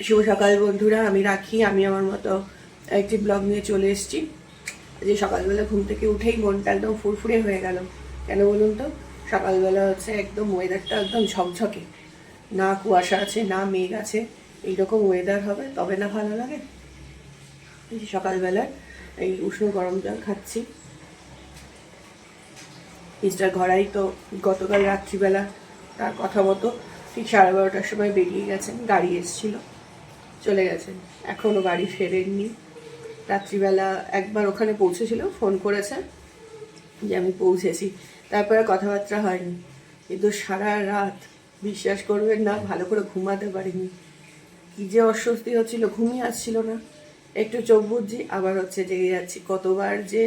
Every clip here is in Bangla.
শুভ সকাল বন্ধুরা, আমি রাখি। আমি আমার মতো একটি ব্লগ নিয়ে চলে এসেছি। যে সকালবেলা ঘুম থেকে উঠেই মনটা একদম ফুরফুরে হয়ে গেল। কেন বলুন তো? সকালবেলা হচ্ছে একদম ওয়েদারটা একদম ঝকঝকে। না কুয়াশা আছে, না মেঘ আছে, এইরকম ওয়েদার হবে, তবে না ভালো লাগে। সকালবেলা এই উষ্ণ গরম জল খাচ্ছি। মিস্টার ঘরাই তো গতকাল রাত্রিবেলা তার কথা মতো ঠিক সাড়ে বারোটার সময় বেরিয়ে গেছেন, গাড়ি এসেছিল। চলে গেছে। এখনও বাড়ি ফেরেননি। রাত্রিবেলা একবার ওখানে পৌঁছেছিল, ফোন করেছে যে আমি পৌঁছেছি। তারপরে কথাবার্তা হয়নি। কিন্তু সারা রাত বিশ্বাস করবেন না, ভালো করে ঘুমাতে পারিনি। কি যে অস্বস্তি হচ্ছিল, ঘুমিয়ে আসছিল না। একটু চোখ বুঝছি, আবার হচ্ছে জেগে যাচ্ছি। কতবার যে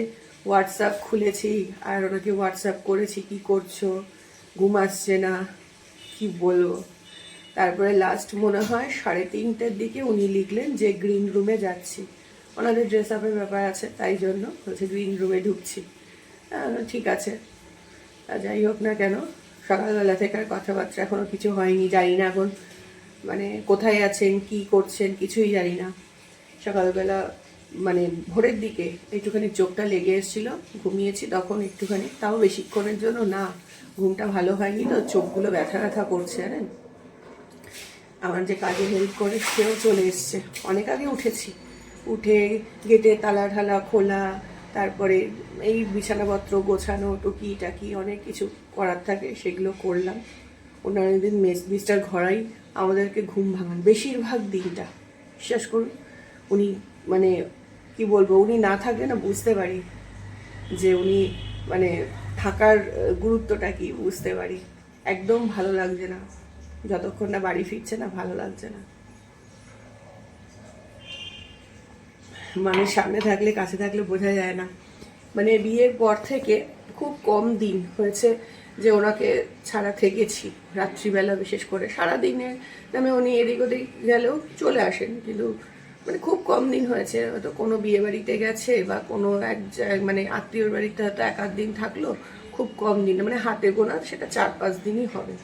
হোয়াটসঅ্যাপ খুলেছি, আর ওনাকে হোয়াটসঅ্যাপ করেছি, কি করছ? ঘুম আসছে না, কি বলব? তারপরে লাস্ট মনে হয় সাড়ে তিনটের দিকে উনি লিখলেন যে গ্রিন রুমে যাচ্ছি। ওনাদের ড্রেস আপের ব্যাপার আছে, তাই জন্য হচ্ছে গ্রিন রুমে ঢুকছি। ঠিক আছে। যাই হোক না কেন, সকালবেলা থেকে আর কথাবার্তা এখনও কিছু হয়নি, জানি না এখন মানে কোথায় আছেন, কি করছেন, কিছুই জানি না। সকালবেলা মানে ভোরের দিকে একটুখানি চোখটা লেগে এসেছিল, ঘুমিয়েছি তখন একটুখানি, তাও বেশিক্ষণের জন্য না, ঘুমটা ভালো হয়নি তো, চোখগুলো ব্যথা ব্যথা করছে, জানেন? আমার যে কাজে হেল্প করে সেও চলে এসছে। অনেক আগে উঠেছি। উঠে গেটে তালা ঢালা খোলা, তারপরে এই বিছানাপত্র গোছানো, টুকি টাকি অনেক কিছু করার থাকে, সেগুলো করলাম। ওনার দিন মেস, মিস্টার ঘরাই আমাদেরকে ঘুম ভাঙান। বেশিরভাগ দিনটা। বিশ্বাস করুন, উনি মানে কি বলব, উনি না থাকলে না বুঝতে পারি যে উনি মানে থাকার গুরুত্বটা কি, বুঝতে পারি। একদম ভালো লাগছে না। যতক্ষণ না বাড়ি ফিরছে না, ভালো লাগছে না। মানুষ সামনে থাকলে, কাছে থাকলে বোঝা যায় না। মানে বিয়ের পর থেকে খুব কম দিন হয়েছে যে ওনাকে ছাড়া থেকেছি, রাত্রিবেলা বিশেষ করে। সারা দিনে নামে উনি এদিক ওদিক গেলেও চলে আসেন, কিন্তু মানে খুব কম দিন হয়েছে। হয়তো কোনো বিয়ে বাড়িতে গেছে বা কোনো এক মানে আত্মীয়র বাড়িতে হয়তো এক আধ দিন থাকল, খুব কম দিন। মানে হাতে গোনা সেটা চার পাঁচ দিনই হবে।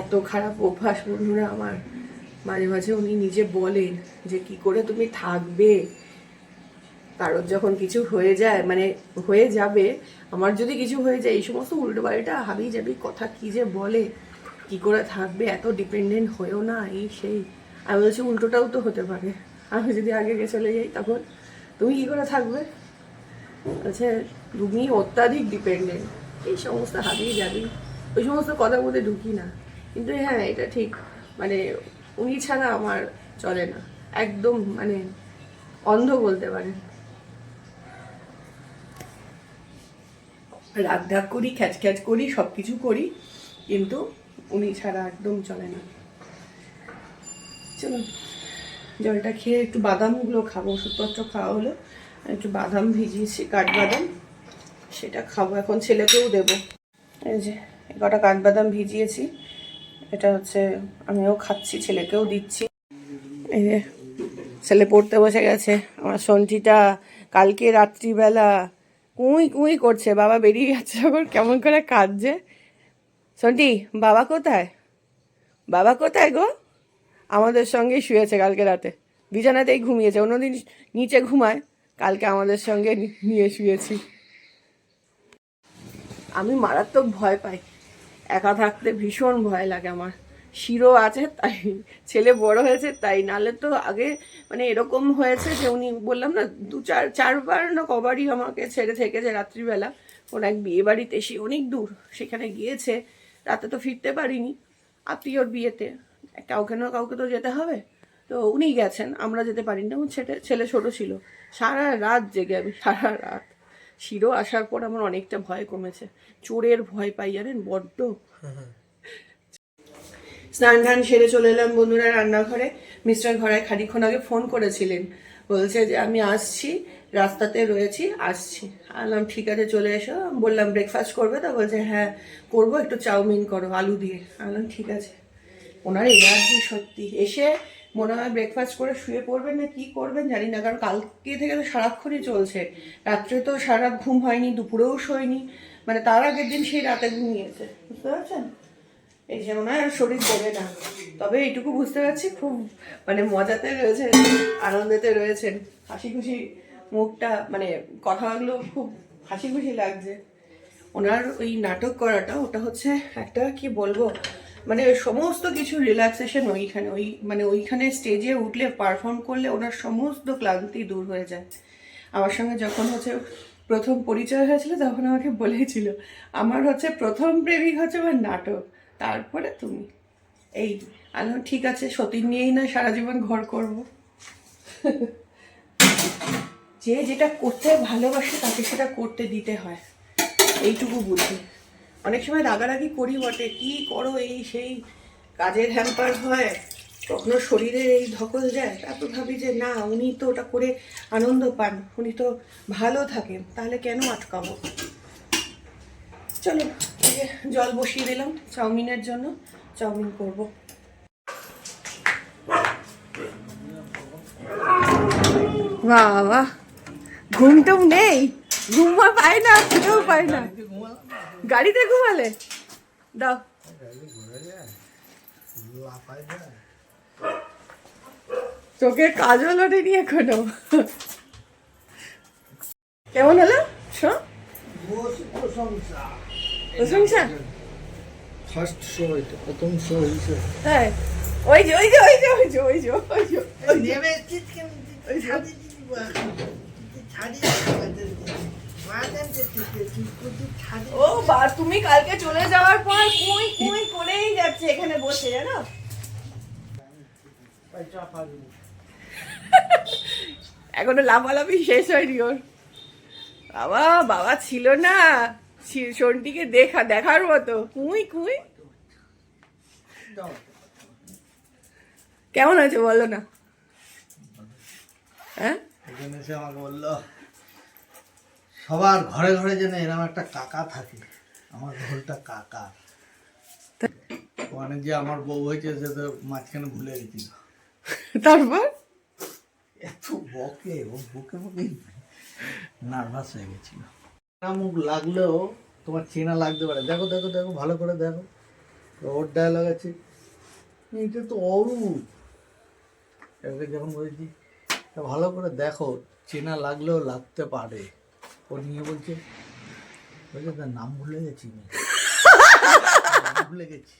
এত খারাপ অভ্যাস বন্ধুরা আমার। মাঝে মাঝে উনি নিজে বলেন যে, কি করে তুমি থাকবে? কারোর যখন কিছু হয়ে যায় মানে হয়ে যাবে, আমার যদি কিছু হয়ে যায়, এই সমস্ত উল্টো বাড়িটা হাবি যাবি কথা কি যে বলে? কি করে থাকবে? এত ডিপেন্ডেন্ট হয়েও না, এই সেই। আমি বলছি, উল্টোটাও তো হতে পারে। আমি যদি আগে চলে যাই, তখন তুমি কি করে থাকবে? আচ্ছা তুমি অত্যাধিক ডিপেন্ডেন্ট এই সমস্ত হাবিয়ে যাবি ওই সমস্ত কথার মধ্যে ঢুকি না। কিন্তু হ্যাঁ এটা ঠিক। মানে উনি ছাড়া আমার চলে না। একদম মানে অন্ধ বলতে পারেন। রাগ ঢাক করি, খ্যাচ খ্যাচ করি সব কিছু করি, কিন্তু উনি ছাড়া একদম চলে না। চলুন, জলটা খেয়ে একটু বাদামগুলো খাব, ওষুধপত্র খাওয়া হলো। একটু বাদাম ভিজিয়েছি কাঠবাদাম সেটা খাব। এখন ছেলেকেও দেবো। এই যে কটা কাঠবাদাম ভিজিয়েছি। এটা হচ্ছে, আমিও খাচ্ছি, ছেলেকেও দিচ্ছি। এই যে, ছেলে পড়তে বসে গেছে। আমার সঞ্চিটা কালকে রাত্রিবেলা কুঁই কুঁই করছে। বাবা বেরিয়ে যাচ্ছে যখন কেমন করে কাঁদছে। সন্টি বাবা কোথায়? বাবা কোথায় গো? আমাদের সঙ্গেই শুয়েছে কালকে রাতে। বিছানাতেই ঘুমিয়েছে। অন্যদিন নিচে ঘুমায়। কালকে আমাদের সঙ্গে নিয়ে শুয়েছি। আমি মারাত্মক ভয় পাই। একা থাকতে ভীষণ ভয় লাগে আমার। শিরো আছে, তাই ছেলে বড় হয়েছে, তাই নালে তো আগে মানে এরকম হয়েছে যে উনি বললাম না, দু চার, চারবার না কবারই আমাকে ছেড়ে থেকেছে রাত্রিবেলা। ওর এক বিয়ে বাড়িতে, সে অনেক দূর, সেখানে গিয়েছে। রাতে তো ফিরতে পারিনি। আত্মীয়র বিয়েতে। কাউকে না কাউকে তো যেতে হবে। তো উনি গেছেন, আমরা যেতে পারিনি। ছেলে ছেলে ছোট ছিল। সারা রাত জেগে আমি, সারা রাত। শিরো আসার পর আমার অনেকটা ভয় কমেছে। চোরের ভয় পাই, জানেন? বড্ড। স্নান টান সেরে চলে এলাম বন্ধুরা রান্নাঘরে। মিস্টার ঘরে খানিক্ষণ আগে ফোন করেছিলেন। বলছে যে, আমি আসছি, রাস্তাতে রয়েছি, আসছি। আনলাম ঠিক আছে, চলে এসো। বললাম ব্রেকফাস্ট করবে তো? বলছে হ্যাঁ করব, একটু চাউমিন করো, আলু দিয়ে। আনলাম ঠিক আছে। ওনার এনার্জি সত্যি। এসে মনে হয় ব্রেকফাস্ট করে শুয়ে পড়বেন না কি করবেন জানি না, কারণ কালকে থেকে তো সারাক্ষণই চলছে। রাত্রে তো সারা ঘুম হয়নি, দুপুরেও শোয়নি। মানে তার আগের দিন সেই রাতে ঘুমিয়েছে, বুঝতে পারছেন? এই যে ওনার শরীর পড়ে না। তবে এইটুকু বুঝতে পারছি, খুব মানে মজাতে রয়েছেন, আনন্দেতে রয়েছেন। হাসি খুশি মুখটা মানে কথাগুলো খুব হাসি খুশি লাগছে। ওনার ওই নাটক করাটা, ওটা হচ্ছে একটা, কি বলব? মানে সমস্ত কিছু রিল্যাক্সেশন ওইখানে, ওই মানে ওইখানে স্টেজে উঠলে পারফর্ম করলে ওনার সমস্ত ক্লান্তি দূর হয়ে যায়। আমার সঙ্গে যখন হচ্ছে প্রথম পরিচয় হয়েছিল, তখন আমাকে বলেছিল, আমার হচ্ছে প্রথম প্রেমিক হচ্ছে আমার নাটক, তারপরে তুমি। এই, আমি ঠিক আছে, সতীন নিয়েই না সারা জীবন ঘর করব। যে যেটা করতে ভালোবাসে, তাকে সেটা করতে দিতে হয়। এইটুকু বুঝি অনেক সময় রাগারাগি করি বটে, কি করো এই সেই কাজের হ্যাম্পার হয়, কখনো শরীরের এই ধকল যায় তারপর ভাবি যে না, উনি তো ওটা করে আনন্দ পান, উনি তো ভালো থাকেন, তাহলে কেন আটকাবো? চলো জল বসিয়ে দিলাম, চাউমিনের জন্য চাউমিন করব। বাহ ঘুম টুম নেই, ঘুম পায় না, খেতেও পায় না। গাড়িতে ঘুমালে দাও চোখের কাজল ওঠেনি এখনও কেমন হলো শো প্রশংসা ফার্স্ট শো এটা প্রথম শো হয়েছে তাই ওই যে ওই যে ওই যে ওই যে ওই যে ওই যে ওই যে ওই যে ও বা তুমি কালকে চলে যাওয়ার পর কুই কুই করেই যাচ্ছে এখানে বসে জানো? এখনও লাফালাফি শেষ হয়নি ওর। বাবা বাবা ছিল না। শোনটিকে দেখা দেখার মতো। কুই কুই। কেমন হয়েছে বলো না? হ্যাঁ? এখানে এসে আমাকে বলল সবার ঘরে ঘরে যেন এরকম একটা কাকা থাকে। আমার ঘরটা কাকা। মানে যে আমার বউ হয়েছে সে তো মাঝখানে ভুলে গেছিল। তারপর? এত বকে ও বুকে বুকে নার্ভাস হয়ে গেছিল। মুখ লাগলেও তোমার চেনা লাগতে পারে। দেখো দেখো দেখো ভালো করে দেখো। ওর ডায়লগ আছে এটা তো অরূপ। এবারে যখন বলছি ভালো করে দেখো চেনা লাগলেও লাগতে পারে। ও নিয়ে বলছে? বলছে, তার নাম ভুলে গেছি ভুলে গেছি।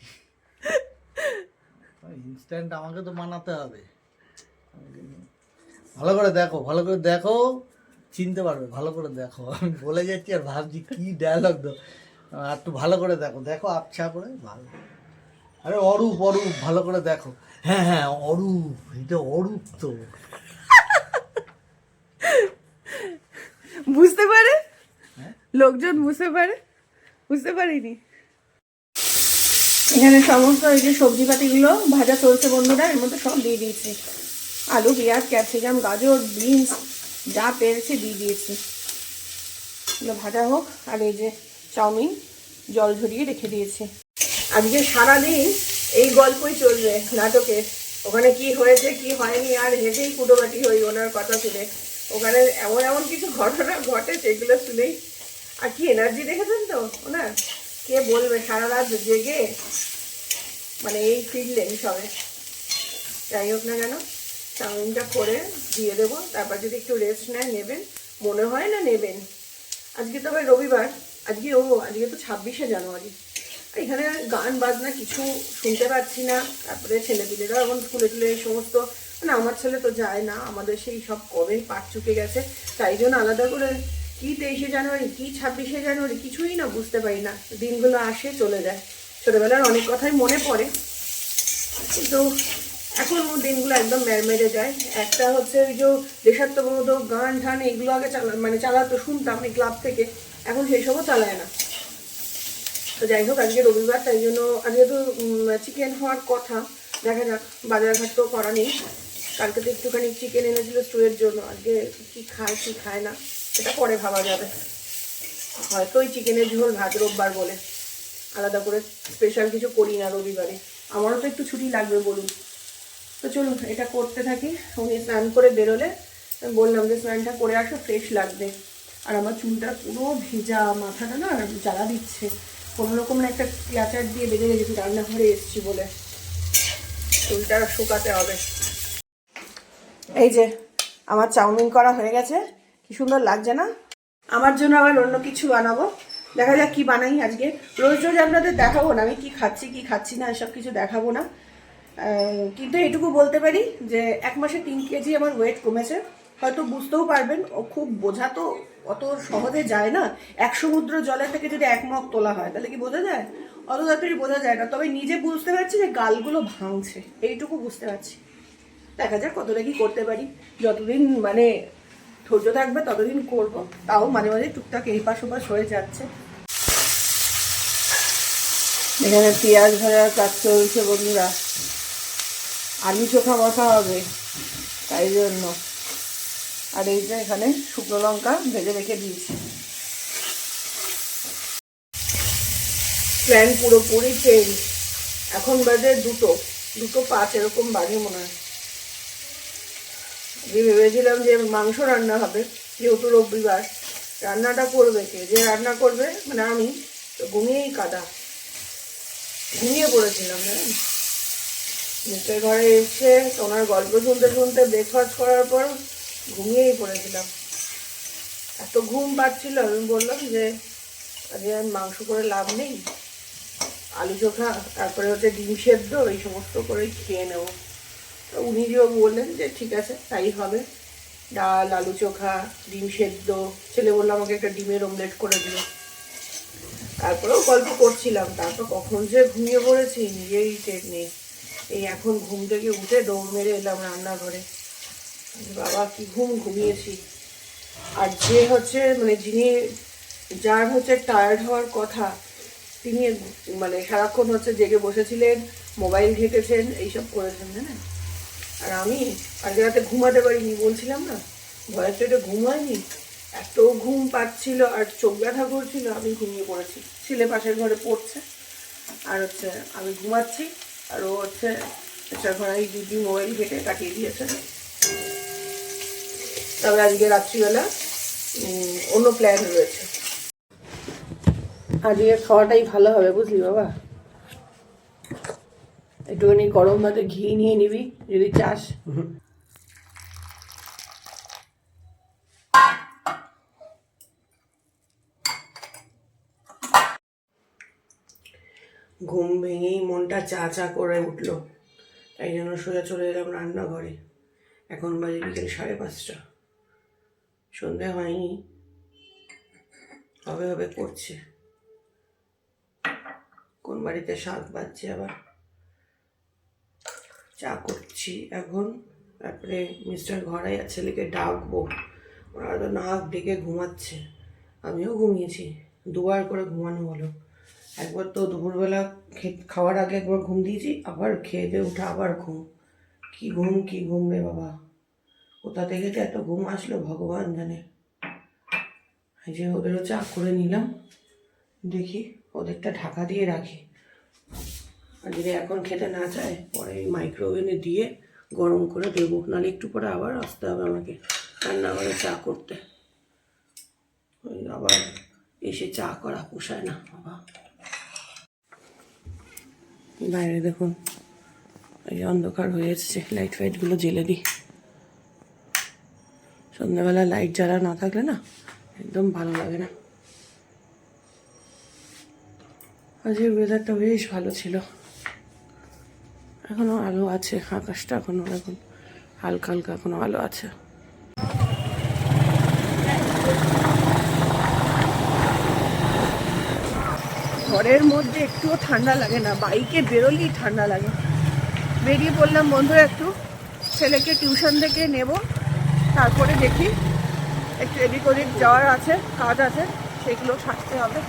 ইনস্ট্যান্ট আমাকে তো মানাতে হবে। ভালো করে দেখো, ভালো করে দেখো, চিনতে পারবে, ভালো করে দেখো। আমি বলে যাচ্ছি আর ভাবছি কি ডায়লগ তো আর একটু ভালো করে দেখো দেখো আচ্ছা করে, ভালো। আরে অরূপ অরূপ, ভালো করে দেখো। হ্যাঁ হ্যাঁ অরূপ, এটা অরূপ তো। বুঝতে পারে? হ্যাঁ? লোকজন বুঝতে পারে? বুঝতে পারিনি। এখানে সমস্ত এই যে সবজি পাতিগুলো ভাজা চলছে বন্ধুরা এর মধ্যে সব দিয়ে দিয়েছি। আলু পেঁয়াজ ক্যাপসিকাম গাজর বিনস যা পেরেছে দিয়ে দিয়েছি। এগুলো ভাজা হোক আর এই যে চাউমিন জল ঝরিয়ে রেখে দিয়েছি। আজকে সারাদিন এই গল্পই চলবে নাটকের। ওখানে কি হয়েছে কি হয়নি আর হেঁটেই কুটোবাটি হই ওনার কথা শুনে। ওখানে এমন এমন কিছু ঘটনা ঘটে সেগুলো শুনেই, আর কি এনার্জি দেখেছেন তো ওনার? কে বলবে? সারা রাত জেগে মানে এই ফিরলেন সবে। যাই হোক না কেন চাউমিনটা করে দিয়ে দেবো। তারপর যদি একটু রেস্ট নেয়, নেবেন। মনে হয় না নেবেন? আজকে তবে রবিবার। আজকে ও, আজকে তো ছাব্বিশে জানুয়ারি। এখানে গান, বাজনা কিছু শুনতে পাচ্ছি না। তারপরে ছেলেপিলেরা এখন স্কুলে টুলে এই সমস্ত মানে আমার ছেলে তো যায় না, আমাদের সেই সব কবে পাট চুকে গেছে, তাই জন্য আলাদা করে কি তেইশে জানুয়ারি, কি ছাব্বিশে জানুয়ারি, কিছুই না বুঝতে পারি না। দিনগুলো আসে, চলে যায়। ছোটোবেলার অনেক কথাই মনে পড়ে। কিন্তু এখন দিনগুলো একদম মেরমেরে যায়। একটা হচ্ছে ওই যে দেশাত্মবোধক গান, ঠান এগুলো আগে চালা মানে চালাতো, শুনতাম এই ক্লাব থেকে। এখন সেসবও চালায় না। তো যাই হোক, আজকে রবিবার, তাই জন্য আজকে তো চিকেন হওয়ার কথা। দেখা যাক, বাজারঘাট তো করা নেই। কালকে তো একটুখানি চিকেন এনেছিল স্টুয়ের জন্য। আজকে কি খায় কি খায় না, সেটা পরে ভাবা যাবে। হয়তো ওই চিকেনের ঝোল ভাত রোববার বলে। আলাদা করে স্পেশাল কিছু করি না রবিবারে। আমারও তো একটু ছুটি লাগবে বলুন। তো চলুন, এটা করতে থাকি। উনি স্নান করে বেরোলে, আমি বললাম যে স্নানটা করে আসো ফ্রেশ লাগবে। আর আমার চুলটা পুরো ভেজা, মাথাটা না জ্বালা দিচ্ছে। কোনো রকম একটা ক্লাচার দিয়ে বেঁধে রেখেছি, রান্নাঘরে এসেছি বলে। চুলটা শুকাতে হবে। এই যে, আমার চাউমিন করা হয়ে গেছে। কি সুন্দর লাগছে না? আমার জন্য আবার অন্য কিছু বানাবো। দেখা যাক কি বানাই আজকে। রোজ রোজ আপনাদের দেখাবো না, আমি কি খাচ্ছি কি খাচ্ছি না, এসব কিছু দেখাবো না। কিন্তু এটুকু বলতে পারি যে, এক মাসে তিন কেজি আমার ওয়েট কমেছে। হয়তো বুঝতেও পারবেন, ও খুব বোঝা তো অত সহজে যায় না। এক সমুদ্র জলের থেকে যদি এক মগ তোলা হয়, তাহলে কি বোঝা যায়? অত তাড়াতাড়ি বোঝা যায় না। তবে নিজে বুঝতে পারছি যে গালগুলো ভাঙছে। এইটুকু বুঝতে পারছি। দেখা যাক কতটা কি করতে পারি। যতদিন মানে ধৈর্য থাকবে ততদিন করব। তাও মাঝে মাঝে টুকটাক এই পাশ ওপাশ হয়ে যাচ্ছে। এখানে পেঁয়াজ ভাজার কাজ চলছে বন্ধুরা। আলু চোখা বসা হবে, তাই জন্য। আর এই যে এখানে শুকনো লঙ্কা ভেজে রেখে দিয়েছি। প্ল্যান পুরোপুরি চেঞ্জ এখন বাজে দুটো। দুটো পাঁচ, এরকম বাজে মনে হয়। যে ভেবেছিলাম যে মাংস রান্না হবে, যেহেতু রবিবার, রান্নাটা করবে কে? যে রান্না করবে মানে আমি, তো ঘুমিয়েই কাদা। ঘুমিয়ে পড়েছিলাম, জানেন? নিচের ঘরে এসে তোমার গল্প শুনতে শুনতে ব্রেকফাস্ট করার পর ঘুমিয়েই পড়েছিলাম। এত ঘুম পাচ্ছিল, আমি বললাম যে, আজকে আমি মাংস করে লাভ নেই। আলু চোখা, তারপরে হচ্ছে ডিম সেদ্ধ, এই সমস্ত করেই খেয়ে নেব। তো উনি যে বললেন যে, ঠিক আছে, তাই হবে। ডাল, আলু চোখা, ডিম সেদ্ধ। ছেলে বলল, আমাকে একটা ডিমের অমলেট করে দিল তারপরেও গল্প করছিলাম তারপর কখন যে ঘুমিয়ে পড়েছি, নিজেই টের নেই। এই এখন ঘুম থেকে উঠে দৌড় মেরে এলাম রান্নাঘরে। বাবা, কি ঘুম ঘুমিয়েছি। আর যে হচ্ছে মানে যিনি, যার হচ্ছে টায়ার্ড হওয়ার কথা, তিনি মানে সারাক্ষণ হচ্ছে জেগে বসেছিলেন মোবাইল ঘেটেছেন, এইসব করেছেন, জানেন? আর আমি আজকে রাতে ঘুমাতে পারিনি, বলছিলাম না ভয়ের পেটে ঘুম হয়নি, এত ঘুম পাচ্ছিল আর চোখ ব্যথা করছিল, আমি ঘুমিয়ে পড়েছি। ছেলে পাশের ঘরে পড়ছে, আর হচ্ছে আমি ঘুমাচ্ছি, আর ও হচ্ছে একটা ঘরে দিদি মোবাইল ঘেটে কাটিয়ে দিয়েছে। তবে আজকে রাত্রিবেলা অন্য প্ল্যান রয়েছে। আজকে খাওয়াটাই ভালো হবে, বুঝলি বাবা? একটুখানি গরম ভাতে ঘি নিয়ে নিবি, যদি চাস। ঘুম ভেঙেই মনটা চা চা করে উঠল। তাই জন্য সোজা চলে এলাম রান্নাঘরে। এখন বাজে বিকেল সাড়ে পাঁচটা। সন্ধে হয়নি। হবে হবে করছে। কোন বাড়িতে শাক বাজছে আবার? চা করছি। এখন তারপরে মিস্টার ঘরে আর ছেলেকে ডাকবো। ওরা তো নাক ডেকে ঘুমাচ্ছে। আমিও ঘুমিয়েছি। দুবার করে ঘুমানো হলো। একবার তো দুপুরবেলা খাওয়ার আগে একবার ঘুম দিয়েছি, আবার খেয়ে দিয়ে উঠে আবার ঘুম। কি ঘুম কি ঘুম রে বাবা। কোথা থেকে যে এত ঘুম আসলো ভগবান জানে। এই যে ওদেরও চা করে নিলাম। দেখি ওদেরটা ঢাকা দিয়ে রাখি। আর যদি এখন খেতে না চায়, পরে মাইক্রোওভেনে দিয়ে গরম করে দেবো। নাহলে একটু পরে আবার আসতে হবে আমাকে রান্না করে চা করতে। আবার এসে চা করা পোষায় না, বাবা। বাইরে দেখুন, এই অন্ধকার হয়ে এসছে লাইট ফাইটগুলো জ্বেলে দিই। সন্ধ্যাবেলা লাইট জ্বালা না থাকলে না একদম ভালো লাগে না। আজকের ওয়েদারটা বেশ ভালো ছিল। এখনও আলো আছে, আকাশটা এখনও এখন হালকা হালকা এখনও আলো আছে। ঘরের মধ্যে একটুও ঠান্ডা লাগে না, বাইকে বেরোলেই ঠান্ডা লাগে। বেরিয়ে পড়লাম বন্ধুরা একটু, ছেলেকে টিউশন থেকে নেব, তারপরে দেখি, একটু এদিক ওদিক যাওয়ার আছে, কাজ আছে, সেগুলো সারতে হবে।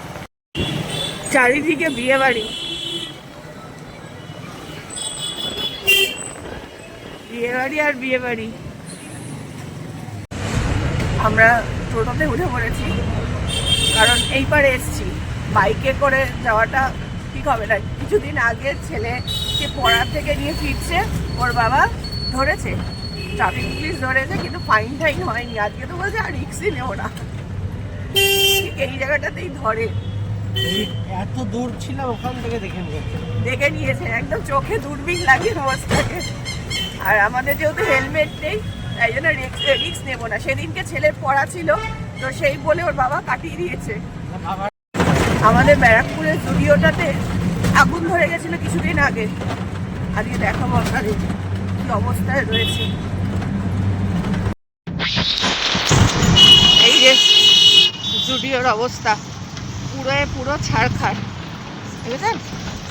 চারিদিকে বিয়ে বাড়ি বিয়ে বাড়ি আর বিয়ে বাড়ি আমরা টোটোতে উঠে পড়েছি কারণ এই পারে এসছি। বাইকে করে যাওয়াটা ঠিক হবে না। কিছুদিন আগে ছেলেকে পড়ার থেকে নিয়ে ফিরছে ওর বাবা ধরেছে। ট্রাফিক পুলিশ ধরেছে কিন্তু ফাইন টাইন হয়নি। আজকে তো বলছে আর রিক্সই নেও না। এই জায়গাটাতেই ধরে। এত দূর ছিলাম ওখান থেকে দেখে নিয়েছে। দেখে নিয়েছে একদম চোখে দূরবীন লাগিয়ে অবস্থাকে আর আমাদের যেহেতু হেলমেট নেই, তাই জন্য রিক্স নেব না। সেদিনকে ছেলের পড়া ছিল, তো সেই বলে ওর বাবা কাটিয়ে দিয়েছে। আমাদের ব্যারাকপুরের স্টুডিওটাতে আগুন ধরে গেছিল কিছুদিন আগে। আজকে দেখাবো আপনাদের কি অবস্থায় রয়েছে। এই যে স্টুডিওর অবস্থা, পুরো পুরো ছাড়খাড়। দেখেছেন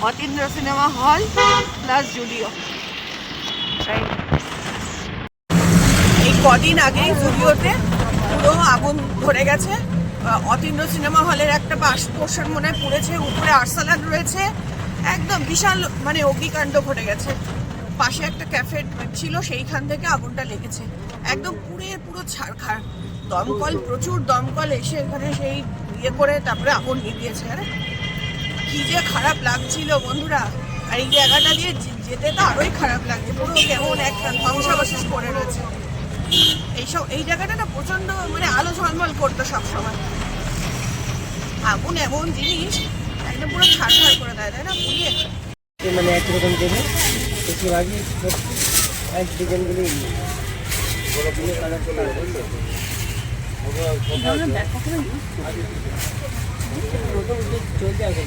Atindra cinema hall plus Zudio এই কদিন আগেই জুডিওতে পুরো আগুন ধরে গেছে অতীন্দ্র সিনেমা হলের একটা পাশ পোর্শন মনে হয় পড়েছে, উপরে আরসালান রয়েছে, একদম বিশাল মানে অগ্নিকাণ্ড ঘটে গেছে। পাশে একটা ক্যাফে ছিল, সেইখান থেকে আগুনটা লেগেছে। একদম পুরে পুরো ছাড়খাড়। দমকল, প্রচুর দমকল এসে এখানে সেই ইয়ে করে তারপরে আগুন নিভিয়েছে। আরে, কি যে খারাপ লাগছিল বন্ধুরা। আর এই জায়গাটা দিয়ে যেতে তো আরোই খারাপ লাগছে পুরো কেমন একটা ধ্বংসাবশেষ পড়ে রয়েছে। এইসব এই জায়গাটা না প্রচণ্ড মানে আলো ঝলমল করতো সবসময়। আগুন এমন জিনিস একদম পুরো ছাড় করে দেয় তাই না? পুড়িয়ে মানে একরকম দেবে একটু আগে এক ডিজাইনগুলি চলছে এখন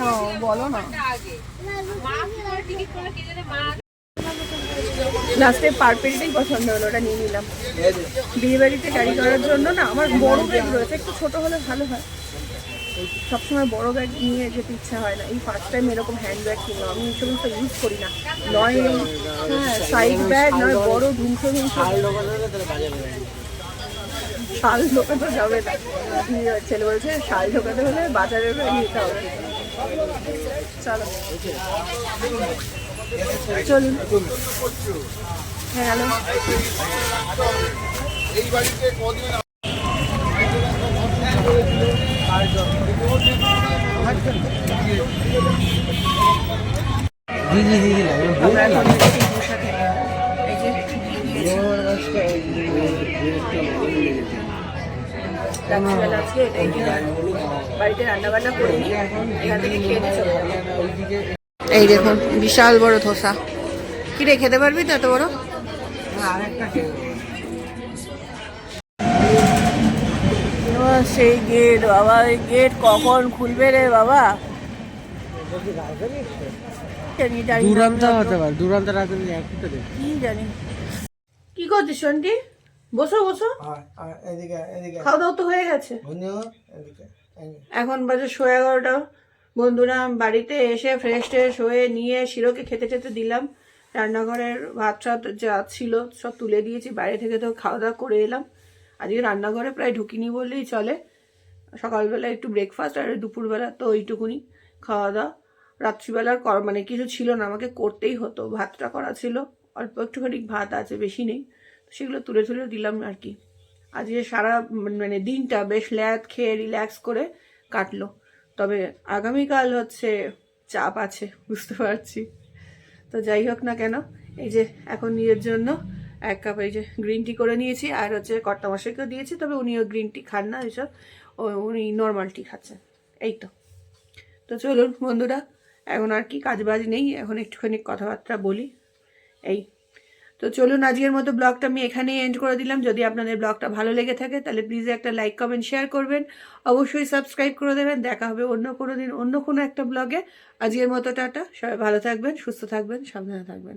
না বলো না লাস্টে পারপেলটাই পছন্দ হলো, ওটা নিয়ে নিলাম। বিয়ে বাড়িতে ক্যারি করার জন্য না আমার বড় ব্যাগ রয়েছে, একটু ছোট হলে ভালো হয়। সবসময় বড় ব্যাগ নিয়ে যেতে ইচ্ছা হয় না। এই ফার্স্ট টাইম এরকম হ্যান্ড ব্যাগ কিনলাম, আমি এই সমস্ত ইউজ করি না। নয় হ্যাঁ সাইড ব্যাগ নয়, বড় ধুমসো ধুমসো শাল ঢোকাতে যাবে না ছেলে বলছে শাল ঢোকাতে হলে বাজারে নিতে হবে চলো চলুন হ্যাঁ হ্যালো আমরা রাত্রিবেলা আজকে এটাই dinner। বাড়িতে রান্না বান্না করিনি এখান থেকে খেয়ে দিয়ে চলে এই দেখুন বিশাল বড় ধোসা। কি রে খেতে পারবি তো এত বড়? সেই গেট বাবা এই গেট কখন খুলবে রে বাবা? কি জানি। কি করছিস সন্টি? বসো বসো। এদিকে এদিকে। খাওয়া দাওয়া তো হয়ে গেছে। এখন বাজে সোয়া এগারোটা। বন্ধুরা বাড়িতে এসে ফ্রেশ ট্রেশ হয়ে নিয়ে শিরোকে খেতে খেতে দিলাম। রান্নাঘরের ভাত টাত যা ছিল সব তুলে দিয়েছি বাইরে থেকে তো খাওয়া দাওয়া করে এলাম। আজকে রান্নাঘরে প্রায় ঢুকিনি বললেই চলে। সকালবেলা একটু ব্রেকফাস্ট আর দুপুরবেলা তো ওইটুকুনি খাওয়া দাওয়া রাত্রিবেলার কর মানে কিছু ছিল না আমাকে করতেই হতো। ভাতটা করা ছিল অল্প একটুখানি ভাত আছে বেশি নেই। সেগুলো তুলে তুলে দিলাম আর কি। আজকে সারা মানে দিনটা বেশ ল্যাদ খেয়ে রিল্যাক্স করে কাটলো। তবে আগামীকাল হচ্ছে চাপ আছে, বুঝতে পারছি। তো যাই হোক না কেন, এই যে এখন নিজের জন্য এক কাপ এই যে গ্রিন টি করে নিয়েছি, আর হচ্ছে কর্তামশাইকেও দিয়েছি, তবে উনিও গ্রিন টি খান না এইসব। ও- উনি নর্মাল টি খাচ্ছেন এই তো। তো চলুন বন্ধুরা, এখন আর কি কাজ বাজ নেই, এখন একটুখানি কথাবার্তা বলি। এই তো চলুন আজকের মতো ব্লগটা আমি এখানেই এন্ড করে দিলাম। যদি আপনাদের ব্লগটা ভালো লেগে থাকে, তাহলে প্লিজ একটা লাইক কমেন্ট শেয়ার করবেন। অবশ্যই সাবস্ক্রাইব করে দেবেন। দেখা হবে অন্য কোনো দিন অন্য কোনো একটা ব্লগে। আজকের মতো টাটা। সবাই ভালো থাকবেন, সুস্থ থাকবেন, সাবধানে থাকবেন।